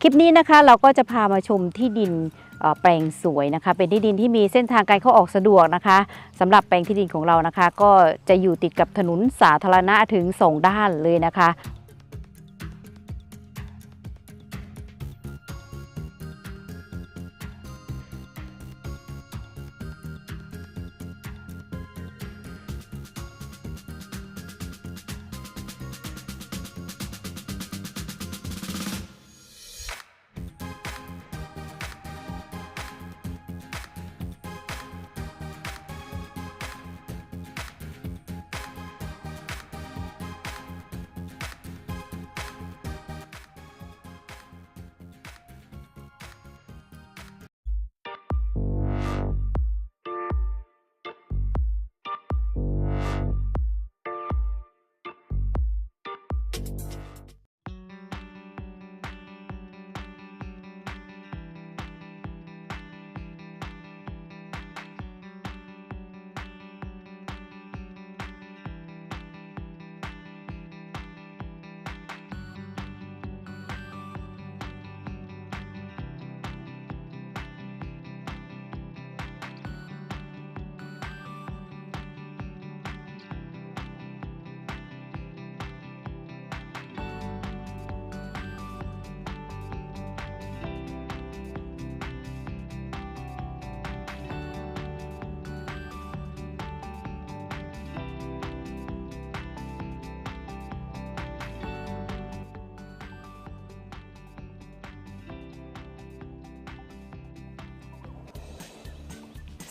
คลิปนี้นะคะเราก็จะพามาชมที่ดินแปลงสวยนะคะ เป็นที่ดินที่มีเส้นทางการเข้าออกสะดวกนะคะสำหรับแปลงที่ดินของเรานะคะ ก็จะอยู่ติดกับถนนสาธารณะถึงสองด้านเลยนะคะ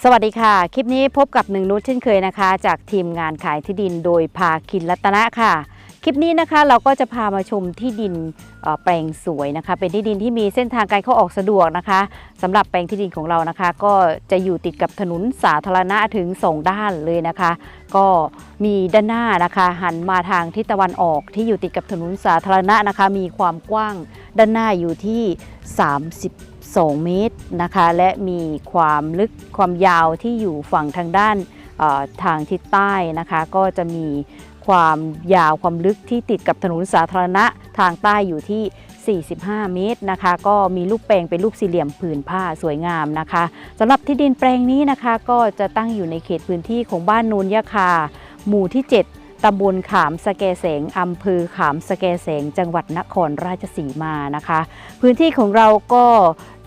สวัสดีค่ะ คลิปนี้พบกับหนึ่งนุชเช่นเคยนะคะ จากทีมงานขายที่ดินโดยพาคินรัตนะค่ะ คลิปนี้นะคะเราก็จะพามาชมที่ดินแปลงสวยนะคะ เป็นที่ดินที่มีเส้นทางการเข้าออกสะดวกนะคะสำหรับแปลงที่ดินของเรานะคะ ก็จะอยู่ติดกับถนนสาธารณะถึงสองด้านเลยนะคะ ก็มีด้านหน้านะคะ หันมาทางทิศตะวันออกที่อยู่ติดกับถนนสาธารณะนะคะ มีความกว้างด้านหน้าอยู่ที่ 32เมตรนะคะ และมีความลึกความยาวที่อยู่ฝั่งทางด้านทางทิศใต้นะคะ ก็จะมีความยาวความลึกที่ติดกับถนนสาธารณะทางใต้อยู่ที่ 45 เมตรนะคะ ก็มีรูปแปลงเป็นรูปสี่เหลี่ยมผืนผ้าสวยงามนะคะสำหรับที่ดินแปลงนี้นะคะ ก็จะตั้งอยู่ในเขตพื้นที่ของบ้านนูนยะคา หมู่ที่ 7ตำบลขามสแกแสงอำเภอขามสแกแสง จังหวัดนครราชสีมานะคะ พื้นที่ของเราก็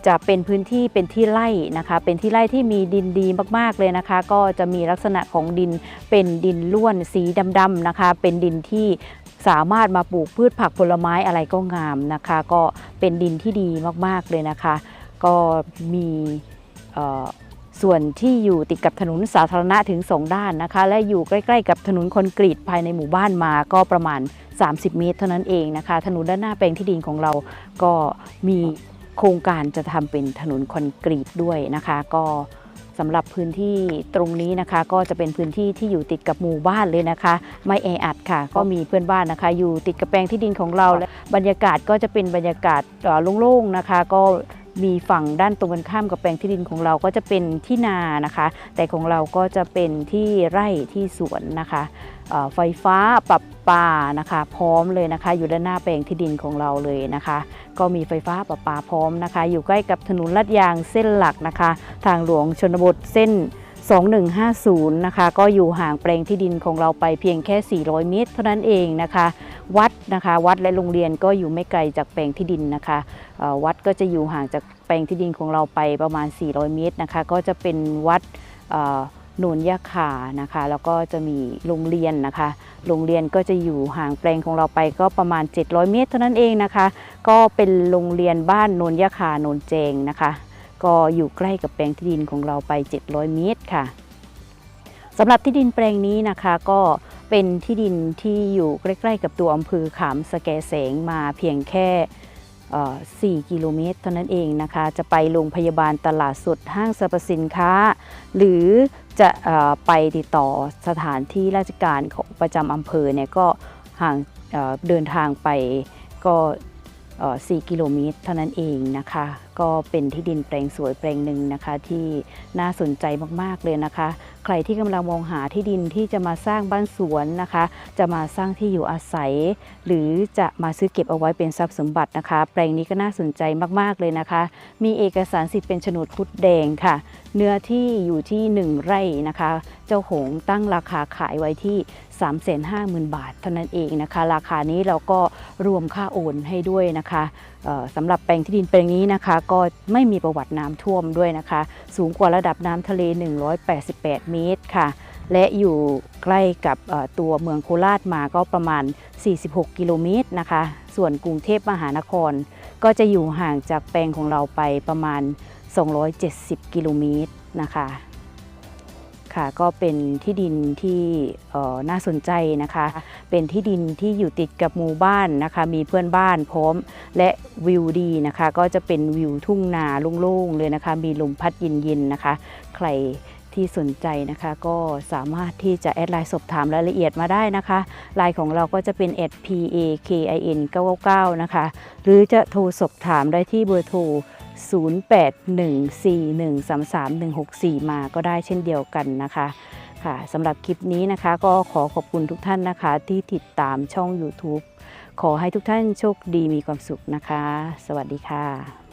จะเป็นพื้นที่เป็นที่ไร่นะคะ เป็นที่ไร่ที่มีดินดีมากๆเลยนะคะ ก็จะมีลักษณะของดินเป็นดินล้วนสีดำๆนะคะ เป็นดินที่สามารถมาปลูกพืชผักผลไม้อะไรก็งามนะคะ ก็เป็นดินที่ดีมากๆเลยนะคะ ก็มีส่วนที่อยู่ติดกับถนนสาธารณะถึง 2 ด้านนะคะ และอยู่ใกล้ๆ กับถนนคอนกรีตภายในหมู่บ้านมาก็ประมาณ 30 เมตร เท่านั้นเองนะคะ ถนนด้านหน้าแปลงที่ดินของเราก็มี โครงการจะทำเป็นถนนคอนกรีตด้วยนะคะ ก็สำหรับพื้นที่ตรงนี้นะคะ ก็จะเป็นพื้นที่ที่อยู่ติดกับหมู่บ้านเลยนะคะ ไม่แออัดค่ะ ก็มีเพื่อนบ้านนะคะ อยู่ติดกับแปลงที่ดินของเราและบรรยากาศก็จะเป็นบรรยากาศโล่งๆนะคะ ก็ มีฝั่งด้านตรงกันข้ามกับแปลงที่ดินของเราก็จะเป็นที่นานะคะ แต่ของเราก็จะเป็นที่ไร่ที่สวนนะคะไฟฟ้าปรับปานะคะ พร้อมเลยนะคะ อยู่ด้านหน้าแปลงที่ดินของเราเลยนะคะ ก็มีไฟฟ้าประปาพร้อมนะคะ อยู่ใกล้กับถนนลาดยางเส้นหลักนะคะ ทางหลวงชนบทเส้น 2150 นะคะ ก็อยู่ห่างแปลงที่ดินของเราไปเพียงแค่ 400 เมตร เท่านั้นเองนะคะ วัดนะคะวัดและโรงเรียนก็อยู่ไม่ไกลจากแปลงที่ดินนะคะวัดก็จะอยู่ห่างจากแปลงที่ดินของเราไปประมาณ 400 เมตรนะคะก็จะเป็นวัดเอ่อโนยะขานะคะแล้วก็จะมีโรงเรียนนะคะโรงเรียนก็จะอยู่ห่างแปลงของเราไปก็ประมาณ 700 เมตร เท่านั้นเองนะคะ ก็เป็นโรงเรียนบ้านนนยะขาโนนเจงนะคะ ก็อยู่ใกล้กับแปลงที่ดินของเราไป 700 เมตรค่ะสำหรับที่ดินแปลงนี้นะคะก็ เป็นที่ดินที่อยู่ใกล้ ๆ กับตัวอำเภอขามสแกแสงมาเพียงแค่ 4 กิโลเมตรเท่านั้นเองนะคะ จะไปโรงพยาบาลตลาดสดห้างสรรพสินค้า หรือจะอไปติดต่อสถานที่ราชการของประจำอำเภอเนี่ยก็ห่างเเดินทางไปก็ 4 กิโลเมตรเท่านั้นเองนะคะ ก็เป็นที่ดินแปลงสวยแปลงหนึ่งนะคะ ที่น่าสนใจมากๆเลยนะคะ ใครที่กำลังมองหาที่ดินที่จะมาสร้างบ้านสวนนะคะ จะมาสร้างที่อยู่อาศัย หรือจะมาซื้อเก็บเอาไว้เป็นทรัพย์สมบัตินะคะ แปลงนี้ก็น่าสนใจมากๆเลยนะคะ มีเอกสารสิทธิ์เป็นโฉนดคุดแดงค่ะ เนื้อที่อยู่ที่ 1 ไร่นะคะ เจ้าของตั้งราคาขายไว้ที่350,000 บาท เท่านั้นเองนะคะ ราคานี้เราก็รวมค่าโอนให้ด้วยนะคะสำหรับแปลงที่ดินแปลงนี้นะคะ ก็ไม่มีประวัติน้ำท่วมด้วยนะคะ สูงกว่าระดับน้ำทะเล 188 เมตรค่ะ และอยู่ใกล้กับตัวเมืองโคราชมาก็ประมาณ 46 กิโลเมตรนะคะ ส่วนกรุงเทพมหานคร ก็จะอยู่ห่างจากแปลงของเราไปประมาณ 270 กิโลเมตรนะคะ ค่ะก็เป็นที่ดินที่เอ่อน่าสนใจนะคะ เป็นที่ดินที่อยู่ติดกับหมู่บ้านนะคะ มีเพื่อนบ้านพร้อมและวิวดีนะคะ ก็จะเป็นวิวทุ่งนาโล่งๆเลยนะคะ มีลมพัดเย็นๆนะคะ ใครที่สนใจนะคะก็สามารถที่จะแอดไลน์สอบถามรายละเอียดมาได้นะคะไลน์ของเราก็จะเป็น p a k i n 999นะคะ หรือจะโทรสอบถามได้ที่เบอร์โทร 0814133164 มาก็ได้เช่นเดียวกันนะคะค่ะสำหรับคลิปนี้นะคะ ก็ขอขอบคุณทุกท่านนะคะ ที่ติดตามช่อง YouTube ขอให้ทุกท่านโชคดีมีความสุขนะคะ สวัสดีค่ะ